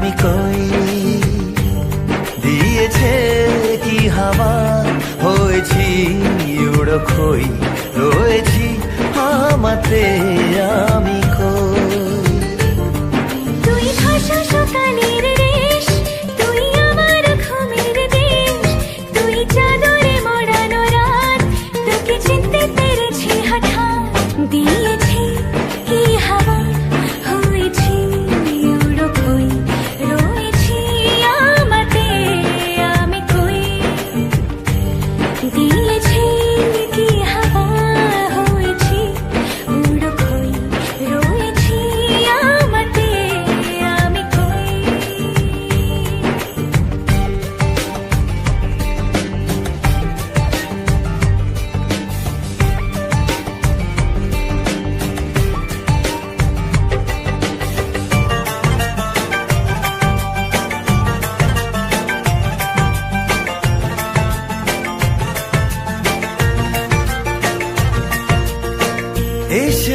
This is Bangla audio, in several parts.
আমি কই? দিয়েছে কি হাওয়া? হয়েছি উড়ো খই রয়েছি আমাতে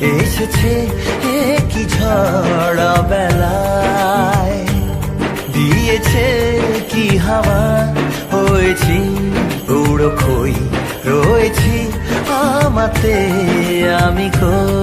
এসেছে কি ঝড় বেলায়। দিয়েছে কি হাওয়া? হয়েছি উড়ো খই রয়েছি আমাতে আমি কই?